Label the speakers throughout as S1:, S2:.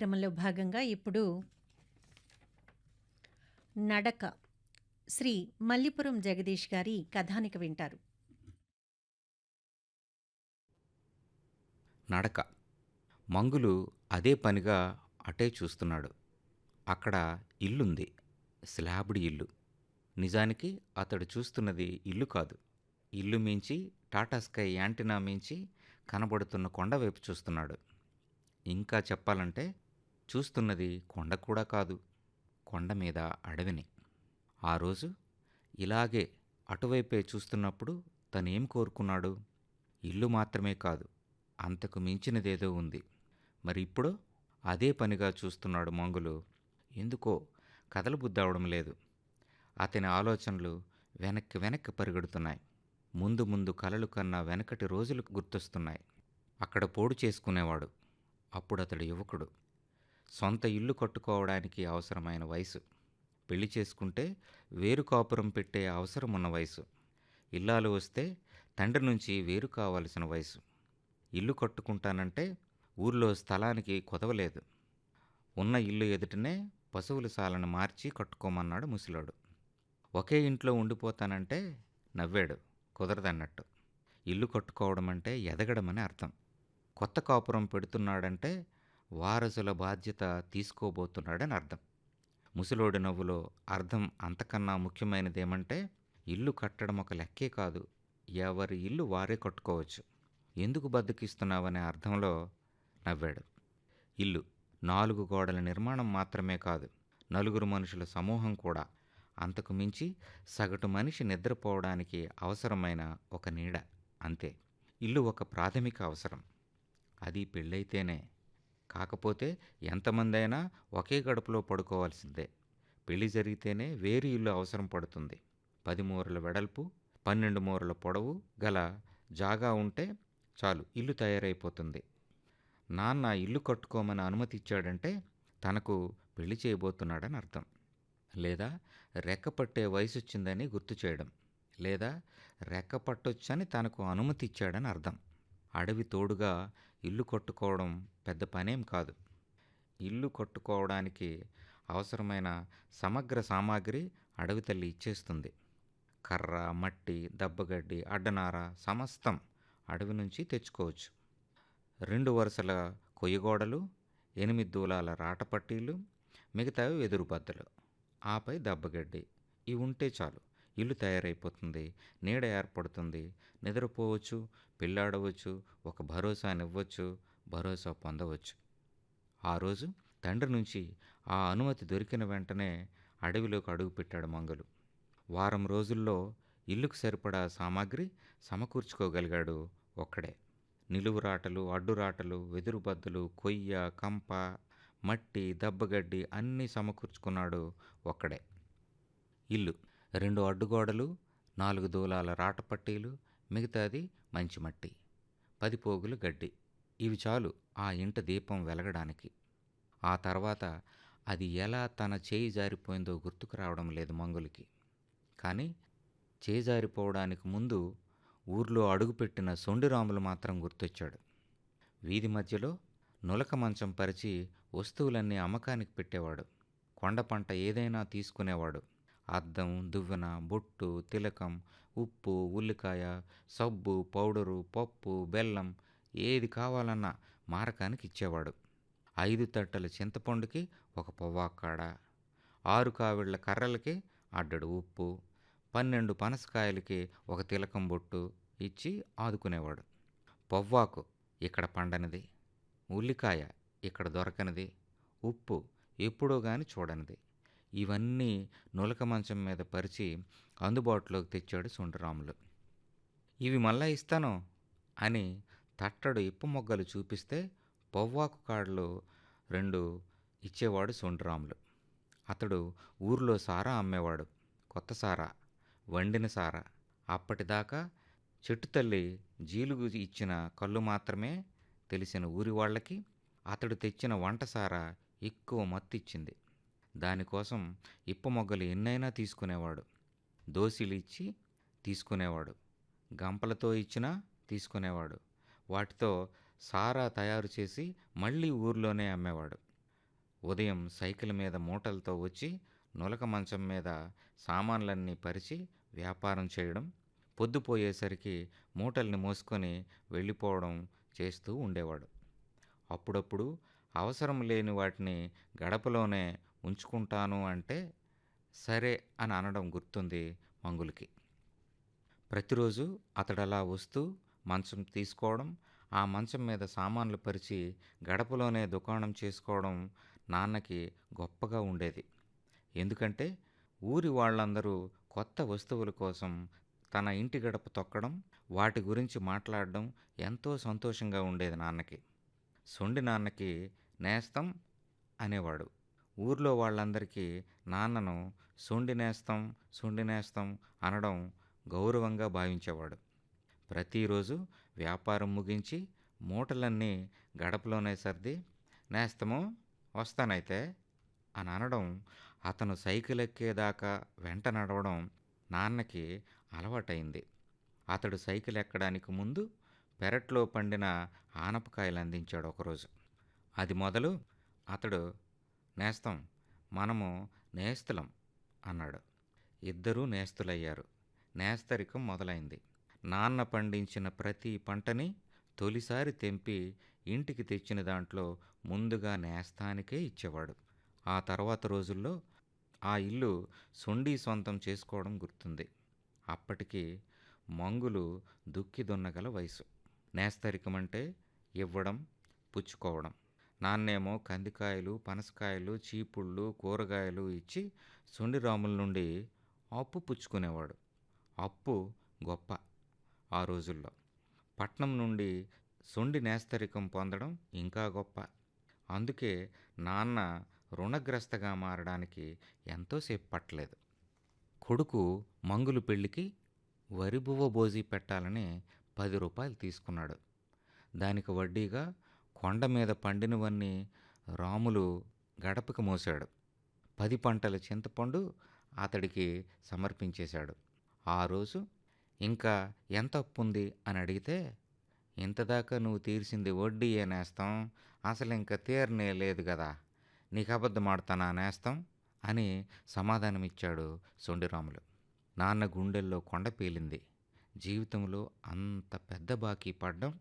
S1: క్రమంలో భాగంగా ఇప్పుడు నడక శ్రీ మల్లిపురం జగదీష్ గారి కథానిక వింటారు.
S2: నడక. మంగులు అదే పనిగా అటే చూస్తున్నాడు. అక్కడ ఇల్లుంది. స్లాబ్డ్ ఇల్లు. నిజానికి అతడు చూస్తున్నది ఇల్లు కాదు. ఇల్లు మించి టాటా స్కై యాంటినా మించి కనబడుతున్న కొండ వైపు చూస్తున్నాడు. ఇంకా చెప్పాలంటే చూస్తున్నది కొండ కూడా కాదు కొండ మీద అడవిని. ఆ రోజు ఇలాగే అటువైపే చూస్తున్నప్పుడు తనేం కోరుకున్నాడు? ఇల్లు మాత్రమే కాదు అంతకు మించినదేదో ఉంది. మరి ఇప్పుడు అదే పనిగా చూస్తున్నాడు మంగులు. ఎందుకో కదలబుద్దవడం లేదు. అతని ఆలోచనలు వెనక్కి వెనక్కి పరిగెడుతున్నాయి. ముందు ముందు కలలు కన్నా వెనకటి రోజులు గుర్తొస్తున్నాయి. అక్కడ పోడు చేసుకునేవాడు. అప్పుడు అతడు యువకుడు. సొంత ఇల్లు కట్టుకోవడానికి అవసరమైన వయసు. పెళ్ళి చేసుకుంటే వేరు కాపురం పెట్టే అవసరం ఉన్న వయసు. ఇల్లాలు వస్తే తండ్రి నుంచి వేరు కావాల్సిన వయసు. ఇల్లు కట్టుకుంటానంటే ఊర్లో స్థలానికి కొదవలేదు. ఉన్న ఇల్లు ఎదుటనే పశువుల సాలను మార్చి కట్టుకోమన్నాడు ముసలాడు. ఒకే ఇంట్లో ఉండిపోతానంటే నవ్వాడు కుదరదన్నట్టు. ఇల్లు కట్టుకోవడం అంటే ఎదగడమని అర్థం. కొత్త కాపురం పెడుతున్నాడంటే వారసుల బాధ్యత తీసుకోబోతున్నాడని అర్థం. ముసలోడి నవ్వులో అర్థం అంతకన్నా ముఖ్యమైనదేమంటే ఇల్లు కట్టడం ఒక లెక్కే కాదు. ఎవరి ఇల్లు వారే కట్టుకోవచ్చు. ఎందుకు బద్దకిస్తున్నావనే అర్థంలో నవ్వాడు. ఇల్లు నాలుగు గోడల నిర్మాణం మాత్రమే కాదు నలుగురు మనుషుల సమూహం కూడా. అంతకు మించి సగటు మనిషి నిద్రపోవడానికి అవసరమైన ఒక నీడ అంతే. ఇల్లు ఒక ప్రాథమిక అవసరం. అది పెళ్ళైతేనే కాకపోతే ఎంతమంది అయినా ఒకే గడుపులో పడుకోవాల్సిందే. పెళ్ళి జరిగితేనే వేరు ఇల్లు అవసరం పడుతుంది. పది మూరల వెడల్పు పన్నెండు మూరల పొడవు గల జాగా ఉంటే చాలు ఇల్లు తయారైపోతుంది. నాన్న ఇల్లు కట్టుకోమని అనుమతి ఇచ్చాడంటే తనకు పెళ్ళి చేయబోతున్నాడని అర్థం. లేదా రెక్క పట్టే వయసు వచ్చిందని గుర్తు చేయడం. లేదా రెక్క పట్టొచ్చని తనకు అనుమతి ఇచ్చాడని అర్థం. అడవి తోడుగా ఇల్లు కట్టుకోవడం పెద్ద పనేం కాదు. ఇల్లు కట్టుకోవడానికి అవసరమైన సమగ్ర సామాగ్రి అడవి తల్లి ఇచ్చేస్తుంది. కర్ర మట్టి దబ్బగడ్డి అడ్డనార సమస్తం అడవి నుంచి తెచ్చుకోవచ్చు. రెండు వరుసల కొయ్యగోడలు ఎనిమిది దూలాల రాటపట్టీలు మిగతావి వెదురు బద్దలు. ఆపై దబ్బగడ్డి. ఇవి ఉంటే చాలు. ఇల్లు తయారైపోతుంది నీడ ఏర్పడుతుంది. నిద్రపోవచ్చు పెళ్ళాడవచ్చు ఒక భరోసానివ్వచ్చు భరోసా పొందవచ్చు. ఆ రోజు తండ్రి నుంచి ఆ అనుమతి దొరికిన వెంటనే అడవిలోకి అడుగుపెట్టాడు మంగలు. వారం రోజుల్లో ఇల్లుకు సరిపడా సామాగ్రి సమకూర్చుకోగలిగాడు ఒక్కడే. నిలువురాటలు అడ్డురాటలు వెదురుబద్దలు కొయ్య కంప మట్టి దబ్బగడ్డి అన్నీ సమకూర్చుకున్నాడు ఒక్కడే. ఇల్లు రెండు అడ్డుగోడలు నాలుగు దూలాల రాటపట్టీలు మిగతాది మంచి మట్టి పది పోగులు గడ్డి. ఇవి చాలు ఆ ఇంట దీపం వెలగడానికి. ఆ తర్వాత అది ఎలా తన చేయి జారిపోయిందో గుర్తుకు రావడం లేదు మంగులకి. కానీ చేయి జారిపోవడానికి ముందు ఊర్లో అడుగుపెట్టిన సొండిరాములు మాత్రం గుర్తొచ్చాడు. వీధి మధ్యలో నులక మంచం పరిచి వస్తువులన్నీ అమ్మకానికి పెట్టేవాడు. కొండ పంట ఏదైనా తీసుకునేవాడు. అద్దం దువ్వెన బొట్టు తిలకం ఉప్పు ఉల్లికాయ సబ్బు పౌడరు పప్పు బెల్లం ఏది కావాలన్నా మారకానికి ఇచ్చేవాడు. ఐదు తట్టల చింతపండుకి ఒక పొవ్వాకాడ ఆరు కావిళ్ళ కర్రలకి అడ్డడు ఉప్పు పన్నెండు పనసకాయలకి ఒక తిలకం బొట్టు ఇచ్చి ఆదుకునేవాడు. పొవ్వాకు ఇక్కడ పండనిది ఉల్లికాయ ఇక్కడ దొరకనిది ఉప్పు ఎప్పుడో గాని చూడనిది. ఇవన్నీ నులక మంచం మీద పరిచి అందుబాటులోకి తెచ్చాడు సుండరాములు. ఇవి మళ్ళా ఇస్తాను అని తట్టడు ఇప్పు మొగ్గలు చూపిస్తే పొవ్వాకు కాడలు రెండు ఇచ్చేవాడు సుండరాములు. అతడు ఊర్లో సారా అమ్మేవాడు కొత్త సారా వండిన సారా. అప్పటిదాకా చెట్టు తల్లి జీలుగు ఇచ్చిన కళ్ళు మాత్రమే తెలిసిన ఊరి వాళ్ళకి అతడు తెచ్చిన వంటసారా ఎక్కువ మత్తిచ్చింది. దానికోసం ఇప్ప మొగ్గలు ఎన్నైనా తీసుకునేవాడు. దోసిలు ఇచ్చి తీసుకునేవాడు. గంపలతో ఇచ్చినా తీసుకునేవాడు. వాటితో సారా తయారు చేసి మళ్ళీ ఊర్లోనే అమ్మేవాడు. ఉదయం సైకిల్ మీద మూటలతో వచ్చి నులక మంచం మీద సామాన్లన్నీ పరిచి వ్యాపారం చేయడం పొద్దుపోయేసరికి మూటల్ని మోసుకొని వెళ్ళిపోవడం చేస్తూ ఉండేవాడు. అప్పుడప్పుడు అవసరం లేని వాటిని గడపలోనే ఉంచుకుంటాను అంటే సరే అని అనడం గుర్తుంది మంగులకి. ప్రతిరోజు అతడలా వస్తూ మంచం తీసుకోవడం ఆ మంచం మీద సామాన్లు పరిచి గడపలోనే దుకాణం చేసుకోవడం నాన్నకి గొప్పగా ఉండేది. ఎందుకంటే ఊరి వాళ్ళందరూ కొత్త వస్తువుల కోసం తన ఇంటి గడప తొక్కడం వాటి గురించి మాట్లాడడం ఎంతో సంతోషంగా ఉండేది నాన్నకి. సొండి నాన్నకి నేస్తం అనేవాడు. ఊర్లో వాళ్ళందరికీ నాన్నను సొండి నేస్తం సొండి నేస్తం అనడం గౌరవంగా భావించేవాడు. ప్రతిరోజు వ్యాపారం ముగించి మూటలన్నీ గడపలోనే సర్ది నేస్తము వస్తానైతే అని అనడం అతను సైకిల్ ఎక్కేదాకా వెంట నడవడం నాన్నకి అలవాటైంది అతడు సైకిల్ ఎక్కడానికి ముందు పెరట్లో పండిన ఆనపకాయలు అందించాడు ఒకరోజు. అది మొదలు అతడు నేస్తం మనము నేస్తులం అన్నాడు. ఇద్దరూ నేస్తులయ్యారు. నేస్తరికం మొదలైంది. నాన్న పండించిన ప్రతి పంటని తొలిసారి తెంపి ఇంటికి తెచ్చిన దాంట్లో ముందుగా నేస్తానికే ఇచ్చేవాడు. ఆ తర్వాత రోజుల్లో ఆ ఇల్లు సొండి సొంతం చేసుకోవడం గుర్తుంది. అప్పటికి మంగులు దుక్కి దున్నగల వయసు. నేస్తరికం అంటే ఇవ్వడం పుచ్చుకోవడం. నాన్నేమో కందికాయలు పనసకాయలు చీపుళ్ళు కూరగాయలు ఇచ్చి సుండిరాముల నుండి అప్పు పుచ్చుకునేవాడు. అప్పు గొప్ప ఆ రోజుల్లో. పట్నం నుండి సొండి నేస్తరికం పొందడం ఇంకా గొప్ప. అందుకే నాన్న రుణగ్రస్తగా మారడానికి ఎంతోసేపు పట్టలేదు కొడుకు మంగులు పెళ్ళికి వరిబువ్వ బోజీ పెట్టాలని పది రూపాయలు తీసుకున్నాడు. దానికి వడ్డీగా కొండ మీద పండినవన్నీ రాములు గడపకి మోశాడు. పది పంటల చింతపండు అతడికి సమర్పించేశాడు. ఆ రోజు ఇంకా ఎంత అప్పు ఉంది అని అడిగితే ఇంతదాకా నువ్వు తీర్చింది వడ్డీ నేస్తాం? అసలు ఇంకా తీరనే లేదు కదా నీకు అబద్ధం నేస్తాం? అని సమాధానమిచ్చాడు సొండిరాములు. నాన్న గుండెల్లో కొండ పేలింది. జీవితంలో అంత పెద్ద బాకీ పడ్డం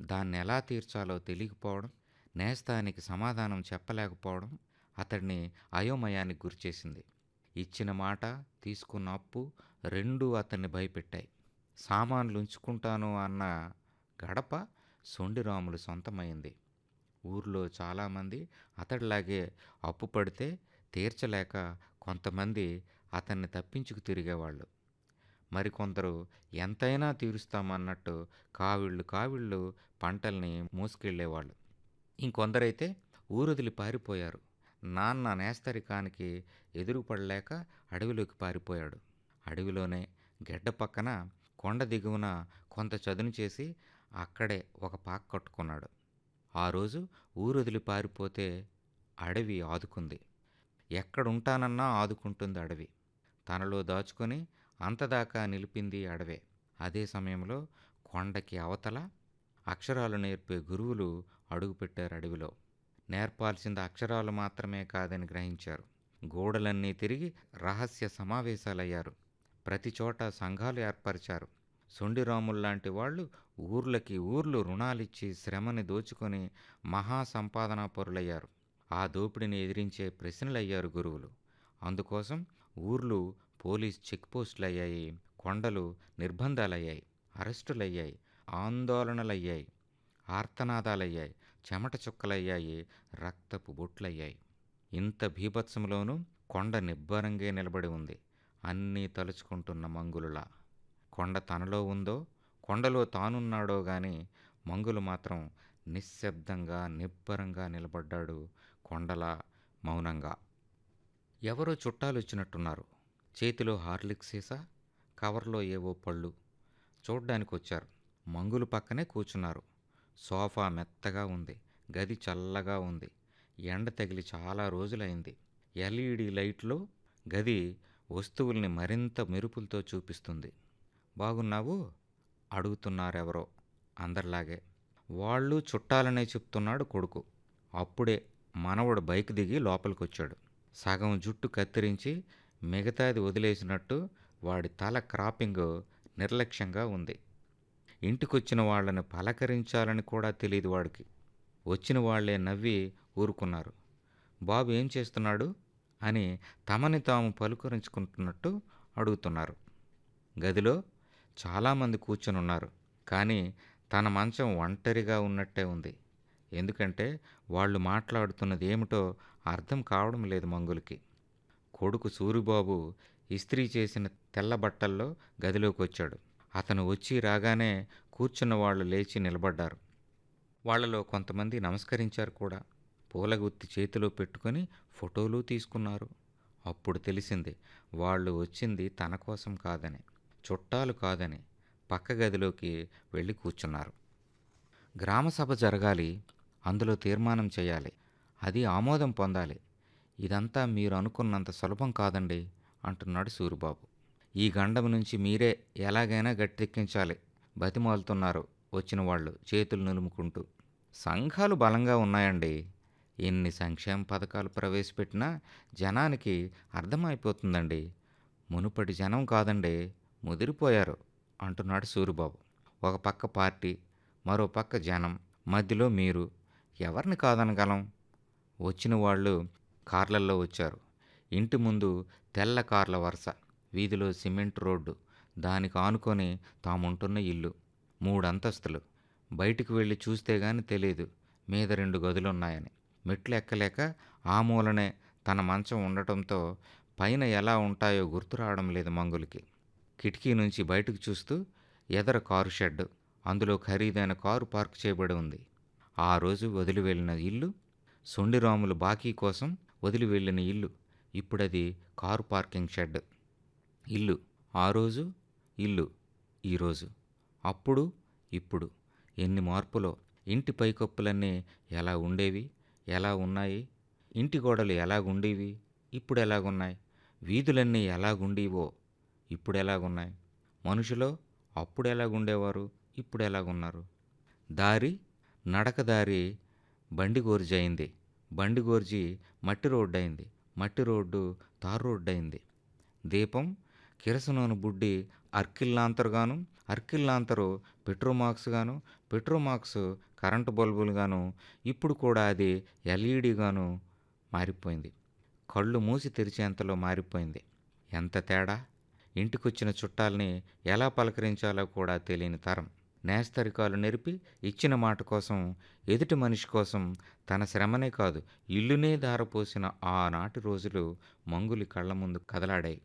S2: దాన్ని ఎలా తీర్చాలో తెలియకపోవడం నేస్తానికి సమాధానం చెప్పలేకపోవడం అతడిని అయోమయానికి గురిచేసింది. ఇచ్చిన మాట తీసుకున్న అప్పు రెండూ అతన్ని భయపెట్టాయి. సామాన్లు ఉంచుకుంటాను అన్న గడప సొండిరాములు సొంతమైంది. ఊర్లో చాలామంది అతడిలాగే అప్పు పడితే తీర్చలేక కొంతమంది అతన్ని తప్పించుకు తిరిగేవాళ్ళు. మరికొందరు ఎంతైనా తీరుస్తామన్నట్టు కావిళ్ళు కావిళ్ళు పంటల్ని మూసుకెళ్ళేవాళ్ళు. ఇంకొందరైతే ఊరొదిలి పారిపోయారు. నాన్న నేస్తరికానికి ఎదురుపడలేక అడవిలోకి పారిపోయాడు. అడవిలోనే గెడ్డ పక్కన కొండ దిగువన కొంత చదును చేసి అక్కడే ఒక పాక కట్టుకున్నాడు. ఆ రోజు ఊరొదిలి పారిపోతే అడవి ఆదుకుంది. ఎక్కడుంటానన్నా ఆదుకుంటుంది అడవి. తనలో దాచుకొని అంతదాకా నిలిపింది అడవే. అదే సమయంలో కొండకి అవతల అక్షరాలు నేర్పే గురువులు అడుగుపెట్టారు అడవిలో. నేర్పాల్సింది అక్షరాలు మాత్రమే కాదని గ్రహించారు. గోడలన్నీ తిరిగి రహస్య సమావేశాలయ్యారు. ప్రతి చోట సంఘాలు ఏర్పరిచారు. సొండిరాముల్లాంటి వాళ్ళు ఊర్లకి ఊర్లు రుణాలిచ్చి శ్రమని దోచుకొని మహా సంపాదనా పరులయ్యారు. ఆ దోపిడిని ఎదిరించే ప్రశ్నలయ్యారు గురువులు. అందుకోసం ఊర్లు పోలీస్ చెక్పోస్టులయ్యాయి. అయ్యాయి కొండలు నిర్బంధాలయ్యాయి. అరెస్టులయ్యాయి. ఆందోళనలయ్యాయి. ఆర్తనాదాలయ్యాయి. చెమట చుక్కలయ్యాయి. రక్తపు బొట్లయ్యాయి. ఇంత భీభత్సంలోనూ కొండ నిబ్బరంగా నిలబడి ఉంది. అన్నీ తలుచుకుంటున్న మంగులులా. కొండ తనలో ఉందో కొండలో తానున్నాడో గాని మంగులు మాత్రం నిశ్శబ్దంగా నిబ్బరంగా నిలబడ్డాడు కొండలా మౌనంగా. ఎవరో చుట్టాలు వచ్చినట్టున్నారు చేతిలో హార్లిక్స్ సీసా కవర్లో ఏవో పళ్ళు. చూడ్డానికి వచ్చారు మంగులు పక్కనే కూర్చున్నారు. సోఫా మెత్తగా ఉంది. గది చల్లగా ఉంది. ఎండ తగిలి చాలా రోజులైంది. ఎల్ఈడి లైట్లో గది వస్తువుల్ని మరింత మెరుపులతో చూపిస్తుంది. బాగున్నావు? అడుగుతున్నారెవరో. అందరిలాగే. వాళ్ళు చుట్టాలనే చెప్తున్నాడు కొడుకు. అప్పుడే మనవడు బైక్ దిగి లోపలికొచ్చాడు. సగం జుట్టు కత్తిరించి మిగతాది వదిలేసినట్టు వాడి తల క్రాపింగ్ నిర్లక్ష్యంగా ఉంది. ఇంటికొచ్చిన వాళ్ళని పలకరించాలని కూడా తెలియదు వాడికి. వచ్చిన వాళ్ళే నవ్వి ఊరుకున్నారు. బాబు ఏం చేస్తున్నాడు? అని తమని తాము పలుకరించుకుంటున్నట్టు అడుగుతున్నారు. గదిలో చాలామంది కూర్చొనున్నారు. కానీ తన మంచం ఒంటరిగా ఉన్నట్టే ఉంది. ఎందుకంటే వాళ్ళు మాట్లాడుతున్నది ఏమిటో అర్థం కావడం లేదు మంగులకి. కొడుకు సూరిబాబు ఇస్త్రీ చేసిన తెల్ల బట్టల్లో గదిలోకి వచ్చాడు అతను వచ్చి రాగానే కూర్చున్న వాళ్ళు లేచి నిలబడ్డారు. వాళ్ళలో కొంతమంది నమస్కరించారు కూడా. పూలగుత్తి చేతిలో పెట్టుకొని ఫోటోలు తీసుకున్నారు. అప్పుడు తెలిసింది వాళ్ళు వచ్చింది తన కోసం కాదని, చుట్టాలు కాదని. పక్క గదిలోకి వెళ్ళి కూర్చున్నారు. గ్రామసభ జరగాలి. అందులో తీర్మానం చేయాలి అది ఆమోదం పొందాలి. ఇదంతా మీరు అనుకున్నంత సులభం కాదండి అంటున్నాడు సూరిబాబు. ఈ గండం నుంచి మీరే ఎలాగైనా గట్టెక్కించాలి బతిమాలుతున్నారు వచ్చిన వాళ్ళు చేతులు నులుముకుంటూ. సంఘాలు బలంగా ఉన్నాయండి. ఎన్ని సంక్షేమ పథకాలు ప్రవేశపెట్టినా జనానికి అర్థమైపోతుందండి. మునుపటి జనం కాదండి ముదిరిపోయారు అంటున్నాడు సూరిబాబు. ఒక పక్క పార్టీ, మరో పక్క జనం, మధ్యలో మీరు. ఎవరిని కాదనగలం? వచ్చిన వాళ్ళు కార్లల్లో వచ్చారు. ఇంటి ముందు తెల్ల కార్ల వరుస వీధిలో సిమెంట్ రోడ్డు. దానికి ఆనుకొని తాముంటున్న ఇల్లు. మూడంతస్తులు. బయటికి వెళ్ళి చూస్తే గాని తెలియదు మీద రెండు గదులున్నాయని. మెట్లు ఎక్కలేక ఆ మూలనే తన మంచం ఉండటంతో పైన ఎలా ఉంటాయో గుర్తు రావడం లేదు మంగులకి. కిటికీ నుంచి బయటకు చూస్తూ ఎదర కారు షెడ్డు. అందులో ఖరీదైన కారు పార్క్ చేయబడి ఉంది. ఆ రోజు వదిలి వెళ్ళిన ఇల్లు, సొండిరాములు బాకీ కోసం వదిలి వెళ్ళిన ఇల్లు. ఇప్పుడది కారు పార్కింగ్ షెడ్. ఇల్లు ఆ రోజు, ఇల్లు ఈరోజు. అప్పుడు, ఇప్పుడు. ఎన్ని మార్పులో. ఇంటి పైకప్పులన్నీ ఎలా ఉండేవి? ఎలా ఉన్నాయి? ఇంటి గోడలు ఎలాగుండేవి? ఇప్పుడు ఎలాగున్నాయి వీధులన్నీ ఎలాగుండేవో ఇప్పుడెలాగున్నాయి? మనుషులో అప్పుడు ఎలాగుండేవారు దారి, నడక దారి బండి గోర్జయింది. బండి గోర్జి మట్టి రోడ్డు అయింది మట్టి రోడ్డు తారు రోడ్డు అయింది దీపం కిరసనోను బుడ్డి అర్కిల్లాంతరుగాను, అర్కిల్లాంతరు పెట్రోమాక్స్ గాను, పెట్రోమాక్స్ కరెంటు బల్బులుగాను, ఇప్పుడు కూడా అది ఎల్ఈడిగాను మారిపోయింది. కళ్ళు మూసి తెరిచేంతలో మారిపోయింది. ఎంత తేడా? ఇంటికొచ్చిన చుట్టాల్ని ఎలా పలకరించాలో కూడా తెలియని తరం. నేస్తరికాలు నెరిపి ఇచ్చిన మాట కోసం, ఎదుటి మనిషి కోసం తన శ్రమనే కాదు ఇల్లునే దారపోసిన ఆనాటి రోజులు మంగులి కళ్ళ ముందు కదలాడాయి.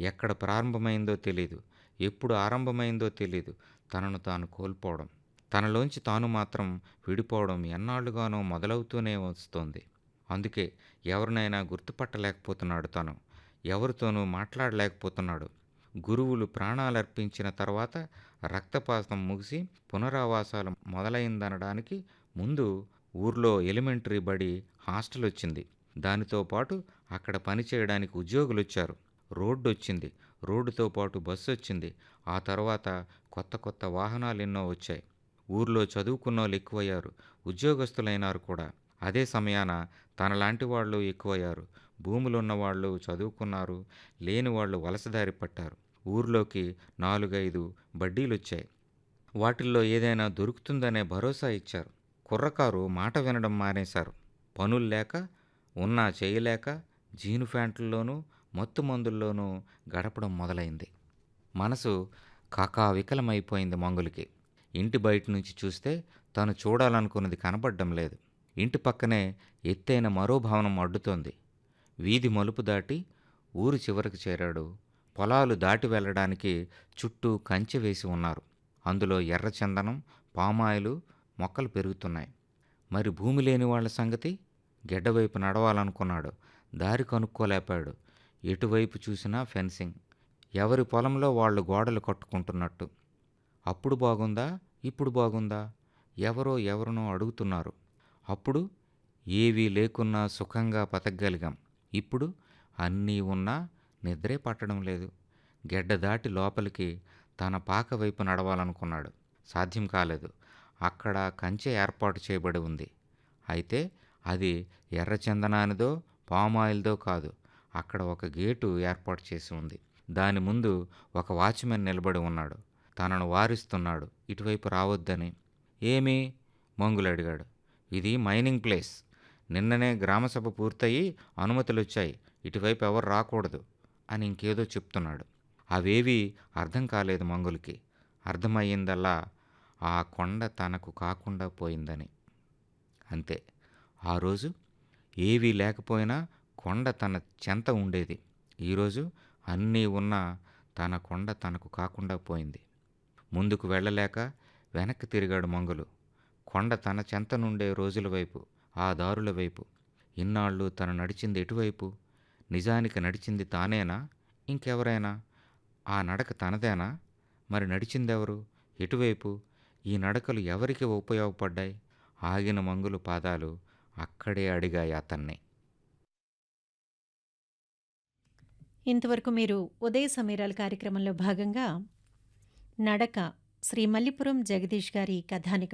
S2: ఎక్కడ ప్రారంభమైందో తెలియదు ఎప్పుడు ఆరంభమైందో తెలియదు తనను తాను కోల్పోవడం. తనలోంచి తాను మాత్రం విడిపోవడం ఎన్నాళ్ళుగానో మొదలవుతూనే వస్తోంది. అందుకే ఎవరినైనా గుర్తుపట్టలేకపోతున్నాడు తను. ఎవరితోనూ మాట్లాడలేకపోతున్నాడు. గురువులు ప్రాణాలర్పించిన తర్వాత రక్తపాతం ముగిసి పునరావాసాలు మొదలైందనడానికి ముందు ఊర్లో ఎలిమెంటరీ బడి, హాస్టల్ వచ్చింది దానితో పాటు అక్కడ పనిచేయడానికి రోడ్డు వచ్చింది రోడ్డుతో పాటు బస్సు వచ్చింది ఆ తర్వాత కొత్త కొత్త వాహనాలు ఎన్నో వచ్చాయి. ఊర్లో చదువుకున్న వాళ్ళు ఎక్కువయ్యారు. ఉద్యోగస్తులైనారు కూడా. అదే సమయాన తనలాంటి వాళ్ళు ఎక్కువయ్యారు. భూములున్నవాళ్ళు చదువుకున్నారు. లేని వాళ్ళు వలసదారి పట్టారు. ఊర్లోకి నాలుగైదు బడ్డీలొచ్చాయి. వాటిల్లో ఏదైనా దొరుకుతుందనే భరోసా ఇచ్చారు. కుర్రకారు మాట వినడం మానేశారు. పనుల్లేక, ఉన్నా చేయలేక జీను ప్యాంట్లలోనూ, మత్తు మందుల్లోనూ గడపడం మొదలైంది. మనసు కాకా వికలమైపోయింది మంగులికి. ఇంటి బయట నుంచి చూస్తే తను చూడాలనుకున్నది కనబడడం లేదు. ఇంటి పక్కనే ఎత్తైన మరో భవనం అడ్డుతోంది. వీధి మలుపు దాటి ఊరు చివరకు చేరాడు. పొలాలు దాటి వెళ్ళడానికి చుట్టూ కంచె వేసి ఉన్నారు. అందులో ఎర్రచందనం, పామాయిలు మొక్కలు పెరుగుతున్నాయి. మరి భూమి లేని వాళ్ళ సంగతి? గెడ్డవైపు నడవాలనుకున్నాడు. దారి కనుక్కోలేపాడు. ఎటువైపు చూసినా ఫెన్సింగ్. ఎవరి పొలంలో వాళ్ళు గోడలు కట్టుకుంటున్నట్టు. అప్పుడు బాగుందా? ఇప్పుడు బాగుందా? ఎవరో ఎవరినో అడుగుతున్నారు. అప్పుడు ఏవీ లేకున్నా సుఖంగా బతకగలిగాం. ఇప్పుడు అన్నీ ఉన్నా నిద్రే పట్టడం లేదు. గెడ్డ దాటి లోపలికి తన పాక వైపు నడవాలనుకున్నాడు. సాధ్యం కాలేదు. అక్కడ కంచె ఏర్పాటు చేయబడి ఉంది. అయితే అది ఎర్ర చందనానిదో పామాయిల్దో కాదు. అక్కడ ఒక గేటు ఏర్పాటు చేసి ఉంది. దాని ముందు ఒక వాచ్మెన్ నిలబడి ఉన్నాడు. తనను వారిస్తున్నాడు. ఇటువైపు రావద్దని. ఏమి? మంగులు అడిగాడు. ఇది మైనింగ్ ప్లేస్. నిన్ననే గ్రామసభ పూర్తయి అనుమతులు వచ్చాయి ఇటువైపు ఎవరు రాకూడదు. అని ఇంకేదో చెప్తున్నాడు. అవేవి అర్థం కాలేదు మంగులకి. అర్థమయ్యిందల్లా ఆ కొండ తనకు కాకుండా పోయిందని. అంతే. ఆ రోజు ఏవీ లేకపోయినా కొండ తన చెంత ఉండేది. ఈరోజు అన్నీ ఉన్నా తన కొండ తనకు కాకుండా పోయింది. ముందుకు వెళ్ళలేక వెనక్కి తిరిగాడు మంగులు. కొండ తన చెంత నుండే రోజుల వైపు ఆ దారుల వైపు. ఇన్నాళ్ళు తను నడిచింది ఎటువైపు? నిజానికి నడిచింది తానేనా? ఇంకెవరైనా? ఆ నడక తనదేనా? మరి నడిచిందెవరు? ఎటువైపు? ఈ నడకలు ఎవరికి ఉపయోగపడ్డాయి? ఆగిన మంగులు పాదాలు అక్కడే అడిగాయి అతన్ని.
S1: ఇంతవరకు మీరు ఉదయ సమీరాల కార్యక్రమంలో భాగంగా నడక శ్రీ మల్లిపురం జగదీష్ గారి కథానిక